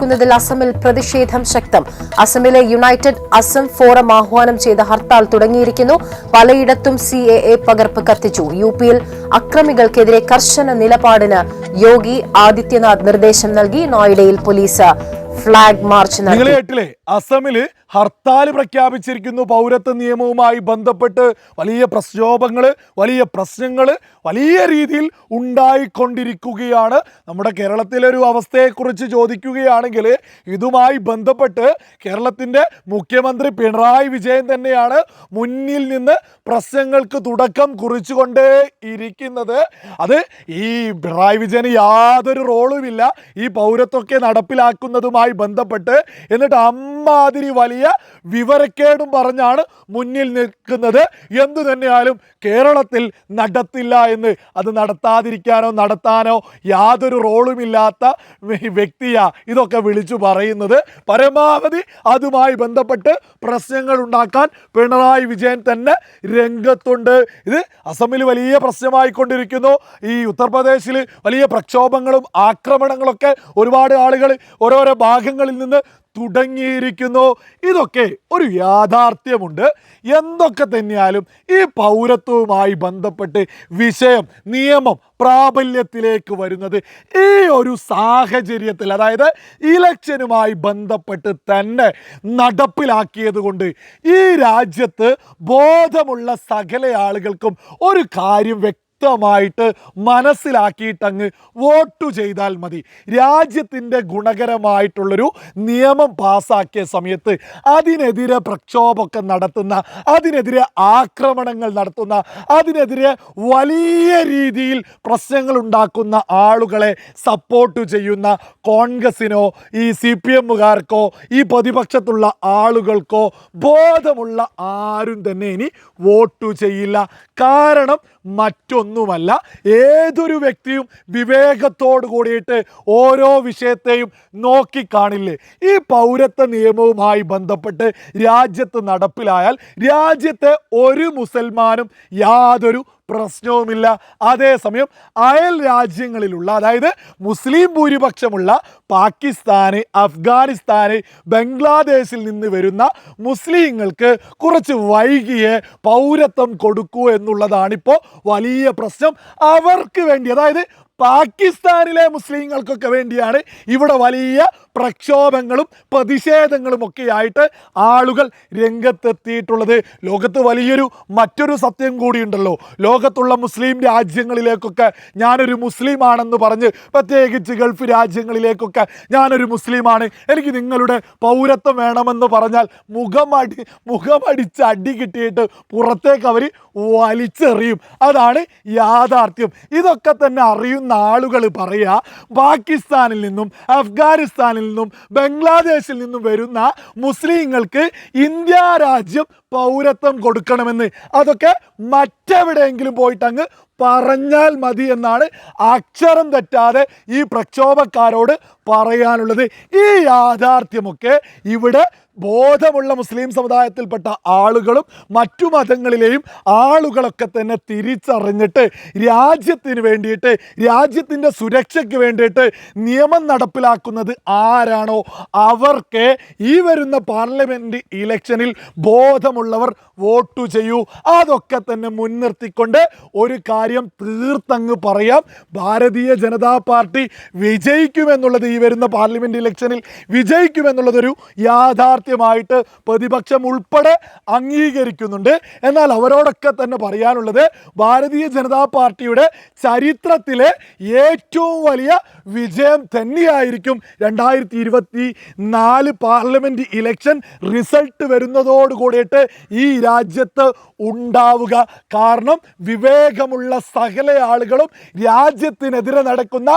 നടപ്പിലാക്കുന്നതിൽ അസമിൽ പ്രതിഷേധം ശക്തം. അസമിലെ യുണൈറ്റഡ് അസം ഫോറം ആഹ്വാനം ചെയ്ത ഹർത്താൽ തുടങ്ങിയിരിക്കുന്നു. പലയിടത്തും സി എ എ പകർപ്പ് കത്തിച്ചു. യു പിയിൽ അക്രമികൾക്കെതിരെ കർശന നിലപാടിന് യോഗി ആദിത്യനാഥ് നിർദ്ദേശം നൽകി. നോയിഡയിൽ പോലീസ് ഫ്ളാഗ് മാർച്ച് നിങ്ങൾ കേട്ടില്ലേ? അസമിൽ ഹർത്താൽ പ്രഖ്യാപിച്ചിരിക്കുന്നു. പൗരത്വ നിയമവുമായി ബന്ധപ്പെട്ട് വലിയ പ്രക്ഷോഭങ്ങൾ വലിയ പ്രശ്നങ്ങൾ വലിയ രീതിയിൽ ഉണ്ടായിക്കൊണ്ടിരിക്കുകയാണ്. നമ്മുടെ കേരളത്തിലെ ഒരു അവസ്ഥയെക്കുറിച്ച് ചോദിക്കുകയാണെങ്കിൽ ഇതുമായി ബന്ധപ്പെട്ട് കേരളത്തിന്റെ മുഖ്യമന്ത്രി പിണറായി വിജയൻ തന്നെയാണ് മുന്നിൽ നിന്ന് പ്രശ്നങ്ങൾക്ക് തുടക്കം കുറിച്ചുകൊണ്ടേ ഇരിക്കുന്നത്. അത് ഈ പിണറായി വിജയന് യാതൊരു റോളുമില്ല. ഈ പൗരത്വമൊക്കെ നടപ്പിലാക്കുന്നതുമായി ബന്ധപ്പെട്ട് എന്നിട്ട് അമ്മാതിരി വലിയ വിവരക്കേടും പറഞ്ഞാണ് മുന്നിൽ നിൽക്കുന്നത്. എന്തു തന്നെയാലും കേരളത്തിൽ നടത്തില്ല എന്ന് അത് നടത്താതിരിക്കാനോ നടത്താനോ യാതൊരു റോളുമില്ലാത്ത വ്യ- വ്യക്തിയാ ഇതൊക്കെ വിളിച്ചു പറയുന്നത്. പരമാവധി അതുമായി ബന്ധപ്പെട്ട് പ്രശ്നങ്ങൾ ഉണ്ടാക്കാൻ പിണറായി വിജയൻ തന്നെ രംഗത്തുണ്ട്. ഇത് അസമിൽ വലിയ പ്രശ്നമായിക്കൊണ്ടിരിക്കുന്നു. ഈ ഉത്തർപ്രദേശിൽ വലിയ പ്രക്ഷോഭങ്ങളും ആക്രമണങ്ങളൊക്കെ ഒരുപാട് ആളുകൾ ഓരോരോ ഭാഗങ്ങളിൽ നിന്ന് തുടങ്ങിയിരിക്കുന്നു. ഇതൊക്കെ ഒരു യാഥാർത്ഥ്യമുണ്ട്. എന്തൊക്കെ തന്നെയാലും ഈ പൗരത്വവുമായി ബന്ധപ്പെട്ട് വിഷയം നിയമം പ്രാബല്യത്തിലേക്ക് വരുന്നത് ഈ ഒരു സാഹചര്യത്തിൽ അതായത് ഇലക്ഷനുമായി ബന്ധപ്പെട്ട് തന്നെ നടപ്പിലാക്കിയത് കൊണ്ട് ഈ രാജ്യത്ത് ബോധമുള്ള സകല ആളുകൾക്കും ഒരു കാര്യം വ്യക്തി വ്യക്തമായിട്ട് മനസ്സിലാക്കിയിട്ടങ്ങ് വോട്ട് ചെയ്താൽ മതി. രാജ്യത്തിന്റെ ഗുണകരമായിട്ടുള്ളൊരു നിയമം പാസ്സാക്കിയ സമയത്ത് അതിനെതിരെ പ്രക്ഷോഭമൊക്കെ നടത്തുന്ന അതിനെതിരെ ആക്രമണങ്ങൾ നടത്തുന്ന അതിനെതിരെ വലിയ രീതിയിൽ പ്രശ്നങ്ങൾ ഉണ്ടാക്കുന്ന ആളുകളെ സപ്പോർട്ട് ചെയ്യുന്ന കോൺഗ്രസിനോ ഈ സി പി എമ്മുകാർക്കോ ഈ പ്രതിപക്ഷത്തുള്ള ആളുകൾക്കോ ബോധമുള്ള ആരും തന്നെ ഇനി വോട്ട് ചെയ്യില്ല. കാരണം മറ്റൊന്നുമല്ല ഏതൊരു വ്യക്തിയും വിവേകത്തോട് കൂടിയിട്ട് ഓരോ വിഷയത്തെയും നോക്കിക്കാണില്ലേ? ഈ പൗരത്വ നിയമവുമായി ബന്ധപ്പെട്ട് രാജ്യത്ത് നടപ്പിലായാൽ രാജ്യത്തെ ഒരു മുസൽമാനും യാതൊരു പ്രശ്നവുമില്ല. അതേസമയം അയൽ രാജ്യങ്ങളിലുള്ള അതായത് മുസ്ലിം ഭൂരിപക്ഷമുള്ള പാകിസ്ഥാന് അഫ്ഗാനിസ്ഥാന് ബംഗ്ലാദേശിൽ നിന്ന് വരുന്ന മുസ്ലിങ്ങൾക്ക് കുറച്ച് വൈകിയേ പൗരത്വം കൊടുക്കൂ എന്നുള്ളതാണിപ്പോൾ വലിയ പ്രശ്നം. അവർക്ക് വേണ്ടി അതായത് പാകിസ്ഥാനിലെ മുസ്ലിങ്ങൾക്കൊക്കെ വേണ്ടിയാണ് ഇവിടെ വലിയ പ്രക്ഷോഭങ്ങളും പ്രതിഷേധങ്ങളും ഒക്കെ ആയിട്ട് ആളുകൾ രംഗത്തെത്തിയിട്ടുള്ളത്. ലോകത്ത് വലിയൊരു മറ്റൊരു സത്യം കൂടിയുണ്ടല്ലോ. ലോകത്തുള്ള മുസ്ലിം രാജ്യങ്ങളിലേക്കൊക്കെ ഞാനൊരു മുസ്ലിമാണെന്ന് പറഞ്ഞ് പ്രത്യേകിച്ച് ഗൾഫ് രാജ്യങ്ങളിലേക്കൊക്കെ ഞാനൊരു മുസ്ലിമാണ്. എനിക്ക് നിങ്ങളുടെ പൗരത്വം വേണമെന്ന് പറഞ്ഞാൽ മുഖമടി മുഖമടിച്ച് അടി കിട്ടിയിട്ട് പുറത്തേക്ക് അവർ വലിച്ചെറിയും. അതാണ് യാഥാർത്ഥ്യം. ഇതൊക്കെ തന്നെ അറിയുന്ന ആളുകൾ പറയുക. പാകിസ്ഥാനിൽ നിന്നും അഫ്ഗാനിസ്ഥാനിൽ നിന്നും ബംഗ്ലാദേശിൽ നിന്നും വരുന്ന മുസ്ലിങ്ങൾക്ക് ഇന്ത്യ രാജ്യം പൗരത്വം കൊടുക്കണമെന്ന്. അതൊക്കെ മറ്റെവിടെയെങ്കിലും പോയിട്ട് അങ്ങ് പറഞ്ഞാൽ മതി എന്നാണ് അക്ഷരം തെറ്റാതെ ഈ പ്രക്ഷോഭക്കാരോട് പറയാനുള്ളത്. ഈ യാഥാർത്ഥ്യമൊക്കെ ഇവിടെ ബോധമുള്ള മുസ്ലിം സമുദായത്തിൽപ്പെട്ട ആളുകളും മറ്റു മതങ്ങളിലെയും ആളുകളൊക്കെ തന്നെ തിരിച്ചറിഞ്ഞിട്ട് രാജ്യത്തിന് വേണ്ടിയിട്ട് രാജ്യത്തിന്റെ സുരക്ഷയ്ക്ക് വേണ്ടിയിട്ട് നിയമം നടപ്പിലാക്കുന്നത് ആരാണോ അവർക്ക് ഈ വരുന്ന പാർലമെന്റ് ഇലക്ഷനിൽ ബോധമുള്ളവർ വോട്ടു ചെയ്യൂ. അതൊക്കെ തന്നെ മുൻനിർത്തിക്കൊണ്ട് ഒരു കാര്യം തീർത്തങ്ങ് പറയാം. ഭാരതീയ ജനതാ പാർട്ടി വിജയിക്കുമെന്നുള്ളത് ഈ വരുന്ന പാർലമെന്റ് ഇലക്ഷനിൽ വിജയിക്കുമെന്നുള്ളതൊരു യാഥാർത്ഥ്യമായിട്ട് പ്രതിപക്ഷം ഉൾപ്പെടെ അംഗീകരിക്കുന്നുണ്ട്. എന്നാൽ അവരോടൊക്കെ തന്നെ പറയാനുള്ളത് ഭാരതീയ ജനതാ പാർട്ടിയുടെ ചരിത്രത്തിലെ ഏറ്റവും വലിയ വിജയം തന്നെയായിരിക്കും രണ്ടായിരത്തി ഇരുപത്തി നാല് പാർലമെന്റ് ഇലക്ഷൻ റിസൾട്ട് വരുന്നതോടുകൂടിയിട്ട് ഈ രാജ്യത്ത് ഉണ്ടാവുക. കാരണം വിവേകമുള്ള സകല ആളുകളും രാജ്യത്തിനെതിരെ നടക്കുന്ന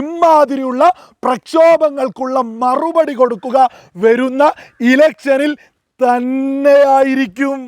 ഇമാതിരിയുള്ള പ്രക്ഷോഭങ്ങൾക്കുള്ള മറുപടി കൊടുക്കുക വരുന്ന ഇലക്ഷനിൽ തന്നെയായിരിക്കും.